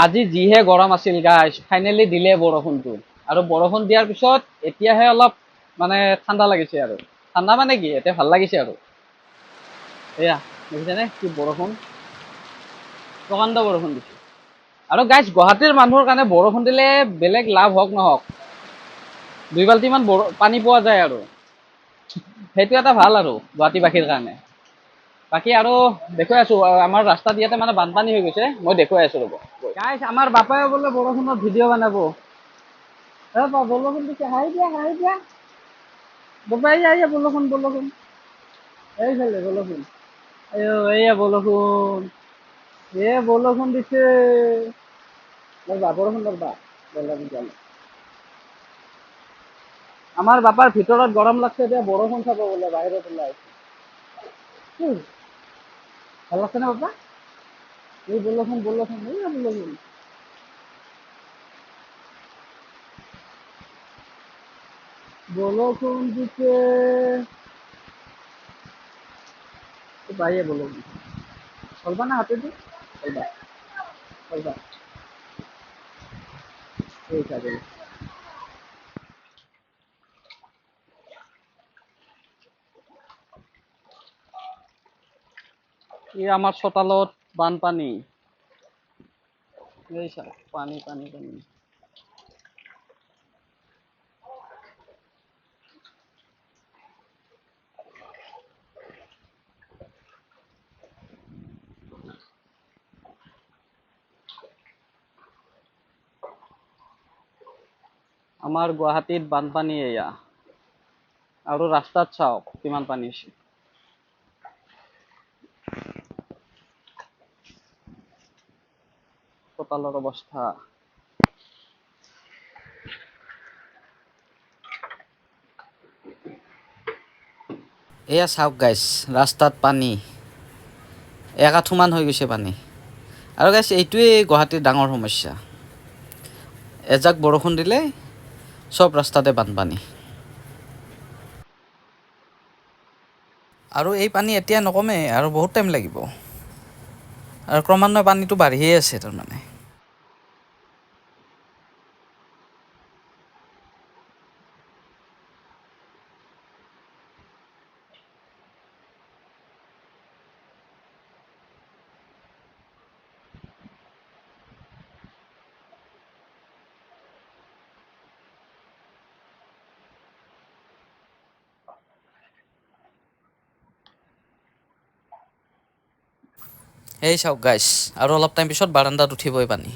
আজি যিহে গৰম আছিল গাইছ ফাইনেলি দিলে বৰষুণটো। আৰু বৰষুণ দিয়াৰ পিছত এতিয়াহে অলপ মানে ঠাণ্ডা লাগিছে আৰু। ঠাণ্ডা মানে কি? এতিয়া ভালো লাগিছে আৰু। এয়া, দেখিছেনে কি বৰষুণ? প্ৰকাণ্ড বৰষুণ দিছে। আৰু গাইছ গুৱাহাটীৰ মানুহৰ কাৰণে বৰষুণ দিলে বেলেগ লাভ হওক নহওক। দুই বাল্টিমান বৰ পানী পোৱা যায় আৰু। সেইটো এটা ভালো আৰু গুৱাহাটীবাসীৰ কাৰণে। বাকী আৰু দেখুৱাই আছো, আমাৰ ৰাস্তাত ইয়াতে মানে বানপানী হৈ গৈছে। মই দেখুৱাই আছো ৰ'ব। গাইছ আমাৰ বাপাই বোলে বৰষুণত ভিডিঅ' বনাব। এ বা বৰষুণ দিছে হাই দিয়া হাই দিয়া। বাপাই এইয়া বৰষুণ বৰষুণ এইফালে বৰষুণ আইঅ এইয়া বৰষুণ এ বৰষুণ দিছে ধৰবা বৰষুণ ধৰবা বৰষুণ দিয়ালে আমাৰ বাপাৰ ভিতৰত গৰম লাগছে এতিয়া বৰষুণ চাব বোলে বাহিৰত ওলাই উম। ভালো লাগছে না বাবা এই বৰষুণ বৰষুণ এইয়া বৰষুণ বৰষুণ দিছে বাইয়ে বৰষুণ চলবা না হাতেদি চলবা। চলবা। এই চাগে এই আমাৰ চোতালত বানপানী এই চা পানী পানী পানী আমাৰ গুৱাহাটীত বানপানী এয়া আৰু ৰাস্তাত চাওক কিমান পানী হৈছে চোতালৰ অৱস্থা এয়া চাওক গাইছ ৰাস্তাত পানী। এক আঁঠুমান হৈ গৈছে পানী। আৰু গাইছ এইটোৱেই গুৱাহাটীৰ ডাঙৰ সমস্যা। এজাক বৰষুণ দিলে চব ৰাস্তাতে বানপানী। আৰু এই পানী এতিয়া নকমে আৰু বহুত টাইম লাগিব। আৰু ক্ৰমান্বয়ে পানীটো বাঢ়িয়ে আছে তাৰমানে। এই চাওক গাইছ আৰু অলপ টাইম পিছত বাৰাণ্ডাত উঠিবই পানী